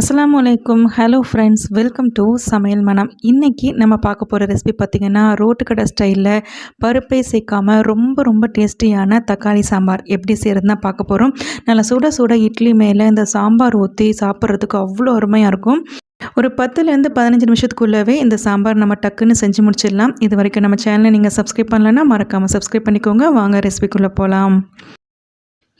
அஸ்லாம் வலைக்கும் hello friends welcome to சமையல் மனம். இன்றைக்கி நம்ம பார்க்க போகிற ரெசிபி பார்த்திங்கன்னா ரோட்டு கடை ஸ்டைலில் பருப்பை சேர்க்காமல் ரொம்ப ரொம்ப டேஸ்டியான தக்காளி சாம்பார். எப்படி செய்கிறதுனா பார்க்க போகிறோம் நல்லா சுட சுட இட்லி மேலே இந்த சாம்பார் ஊற்றி சாப்பிட்றதுக்கு அவ்வளோ அருமையாக இருக்கும். ஒரு பத்துலேருந்து பதினஞ்சு நிமிஷத்துக்குள்ளவே இந்த சாம்பார் நம்ம டக்குன்னு செஞ்சு முடிச்சிடலாம். இது வரைக்கும் நம்ம சேனலை நீங்கள் சப்ஸ்கிரைப் பண்ணலன்னா மறக்காமல் சப்ஸ்கிரைப் பண்ணிக்கோங்க. வாங்க ரெசிபிக்குள்ளே போகலாம்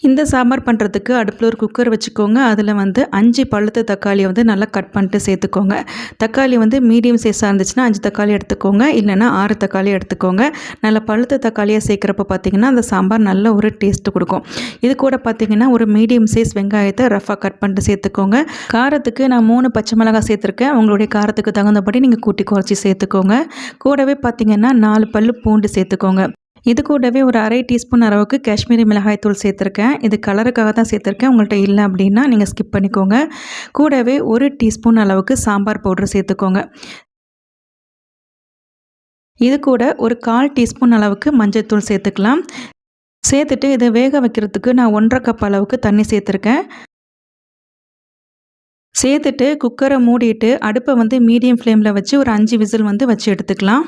இந்த சாம்பார் பண்ணுறதுக்கு அடுப்பில் ஒரு குக்கர் வச்சுக்கோங்க. அதில் வந்து அஞ்சு பழுத்த தக்காளியை வந்து நல்லா கட் பண்ணிட்டு சேர்த்துக்கோங்க. தக்காளி வந்து மீடியம் சைஸாக இருந்துச்சுன்னா அஞ்சு தக்காளி எடுத்துக்கோங்க. இல்லைனா ஆறு தக்காளி எடுத்துக்கோங்க. நல்லா பழுத்த தக்காளியாக சேர்க்குறப்ப பார்த்திங்கன்னா அந்த சாம்பார் நல்ல ஒரு டேஸ்ட்டு கொடுக்கும். இது கூட பார்த்திங்கன்னா ஒரு மீடியம் சைஸ் வெங்காயத்தை ரஃபாக கட் பண்ணிட்டு சேர்த்துக்கோங்க. காரத்துக்கு நான் மூணு பச்சை மிளகாய் சேர்த்துருக்கேன். உங்களுடைய காரத்துக்கு தகுந்தபடி நீங்கள் கூட்டி குறைச்சி சேர்த்துக்கோங்க. கூடவே பார்த்திங்கன்னா நாலு பல் பூண்டு சேர்த்துக்கோங்க. இது கூடவே ஒரு அரை டீஸ்பூன் அளவுக்கு காஷ்மீரி மிளகாய் தூள் சேர்த்துருக்கேன். இது கலருக்காக தான் சேர்த்துருக்கேன். உங்கள்கிட்ட இல்லை அப்படின்னா நீங்கள் ஸ்கிப் பண்ணிக்கோங்க. கூடவே ஒரு டீஸ்பூன் அளவுக்கு சாம்பார் பவுடர் சேர்த்துக்கோங்க. இது கூட ஒரு கால் டீஸ்பூன் அளவுக்கு மஞ்சள் சேர்த்துக்கலாம். சேர்த்துட்டு இதை வேக வைக்கிறதுக்கு நான் ஒன்றரை கப் அளவுக்கு தண்ணி சேர்த்துருக்கேன். சேர்த்துட்டு குக்கரை மூடிட்டு அடுப்பை வந்து மீடியம் ஃப்ளேமில் வச்சு ஒரு அஞ்சு விசில் வந்து வச்சு எடுத்துக்கலாம்.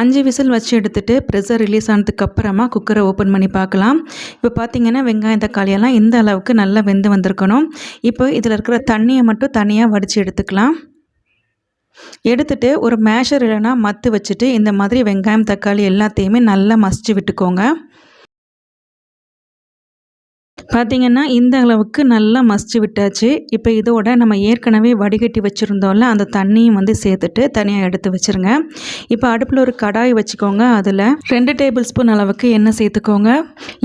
அஞ்சு விசில் வச்சு எடுத்துகிட்டு ப்ரெஷர் ரிலீஸ் ஆனதுக்கு அப்புறமா குக்கரை ஓப்பன் பண்ணி பார்க்கலாம். இப்போ பார்த்தீங்கன்னா வெங்காயம் தக்காளியெல்லாம் இந்த அளவுக்கு நல்லா வெந்து வந்திருக்கணும். இப்போ இதில் இருக்கிற தண்ணியை மட்டும் தனியாக வடித்து எடுத்துக்கலாம். எடுத்துட்டு ஒரு மேஷர் இல்லைனா மத்து வச்சுட்டு இந்த மாதிரி வெங்காயம் தக்காளி எல்லாத்தையுமே நல்லா மசிச்சு விட்டுக்கோங்க. பார்த்திங்கன்னா இந்த அளவுக்கு நல்லா மசிச்சு விட்டாச்சு. இப்போ இதோட நம்ம ஏற்கனவே வடிகட்டி வச்சுருந்தோம்ல அந்த தண்ணியும் வந்து சேர்த்துட்டு தனியாக எடுத்து வச்சுருங்க. இப்போ அடுப்பில் ஒரு கடாய் வச்சுக்கோங்க அதில் ரெண்டு டேபிள் ஸ்பூன் அளவுக்கு எண்ணெய் சேர்த்துக்கோங்க.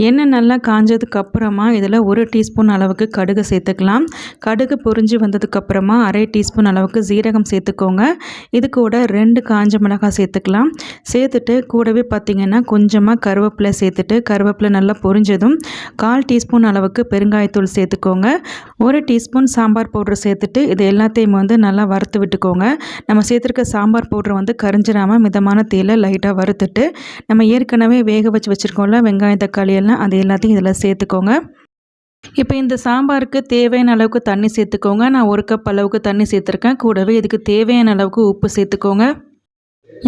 எண்ணெய் நல்லா காஞ்சதுக்கு அப்புறமா இதில் ஒரு டீஸ்பூன் அளவுக்கு கடுகு சேர்த்துக்கலாம். கடுகு பொறிஞ்சு வந்ததுக்கப்புறமா அரை டீஸ்பூன் அளவுக்கு ஜீரகம் சேர்த்துக்கோங்க. இது கூட ரெண்டு காஞ்ச மிளகாய் சேர்த்துக்கலாம். சேர்த்துட்டு கூடவே பார்த்திங்கன்னா கொஞ்சமாக கருவேப்பிலை சேர்த்துட்டு கருவேப்பிலை நல்லா பொரிஞ்சதும் கால் டீஸ்பூன் அளவுக்கு பெருங்காயத்தூள் சேர்த்துக்கோங்க. ஒரு டீஸ்பூன் சாம்பார் பவுடர் சேர்த்துட்டு இது எல்லாத்தையும் வந்து நல்லா வறுத்து விட்டுக்கோங்க. நம்ம சேர்த்துருக்க சாம்பார் பவுடர் வந்து கரிஞ்சிடாமல் மிதமான தீயில் லைட்டாக வறுத்துட்டு நம்ம ஏற்கனவே வேக வச்சு வச்சுருக்கோம்ல வெங்காயம் தக்காளி எல்லாம் அது எல்லாத்தையும் இதில் சேர்த்துக்கோங்க. இப்போ இந்த சாம்பாருக்கு தேவையான அளவுக்கு தண்ணி சேர்த்துக்கோங்க. நான் ஒரு கப் அளவுக்கு தண்ணி சேர்த்துருக்கேன். கூடவே இதுக்கு தேவையான அளவுக்கு உப்பு சேர்த்துக்கோங்க.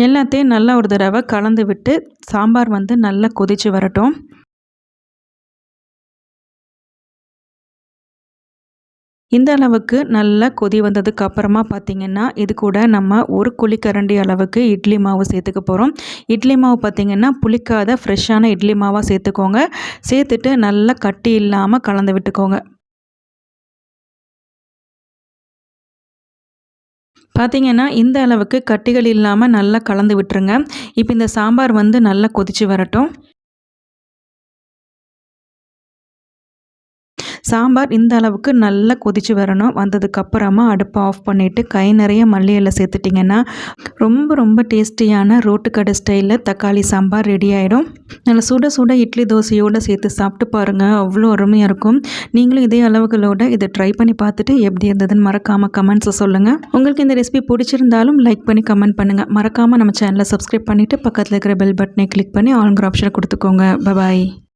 எல்லாத்தையும் நல்லா ஒரு தடவை கலந்து விட்டு சாம்பார் வந்து நல்லா கொதித்து வரட்டும். இந்த அளவுக்கு நல்லா கொதி வந்ததுக்கு அப்புறமா பார்த்திங்கன்னா இது கூட நம்ம ஒரு குழிக்கரண்டி அளவுக்கு இட்லி மாவு சேர்த்துக்க போகிறோம் இட்லி மாவு பார்த்திங்கன்னா புளிக்காத ஃப்ரெஷ்ஷான இட்லி மாவாக சேர்த்துக்கோங்க. சேர்த்துட்டு நல்லா கட்டி இல்லாமல் கலந்து விட்டுக்கோங்க. பார்த்திங்கன்னா இந்த அளவுக்கு கட்டிகள் இல்லாமல் நல்லா கலந்து விட்டுருங்க. இப்போ இந்த சாம்பார் வந்து நல்லா கொதித்து வரட்டும். சாம்பார் இந்த அளவுக்கு நல்லா கொதித்து வரணும். வந்ததுக்கப்புறமா அடுப்பை ஆஃப் பண்ணிவிட்டு கை நிறைய மல்லி இலை சேர்த்துட்டிங்கன்னா ரொம்ப ரொம்ப டேஸ்டியான ரோட்டுக்கடை ஸ்டைலில் தக்காளி சாம்பார் ரெடி ஆகிடும் நல்லா சுட சுட இட்லி தோசையோடு சேர்த்து சாப்பிட்டு பாருங்கள் அவ்வளோ அருமையாக இருக்கும். நீங்களும் இதே அளவுகளோட இதை ட்ரை பண்ணி பார்த்துட்டு எப்படி இருந்ததுன்னு மறக்காமல் கமெண்ட்ஸை சொல்லுங்கள் உங்களுக்கு இந்த ரெசிபி பிடிச்சிருந்தாலும் லைக் பண்ணி கமெண்ட் பண்ணுங்கள் மறக்காமல் நம்ம சேனலை சப்ஸ்கிரைப் பண்ணிவிட்டு பக்கத்தில் இருக்கிற பெல் பட்டனை கிளிக் பண்ணி ஆளுங்கிற ஆப்ஷனை கொடுத்துக்கோங்க. பபாய்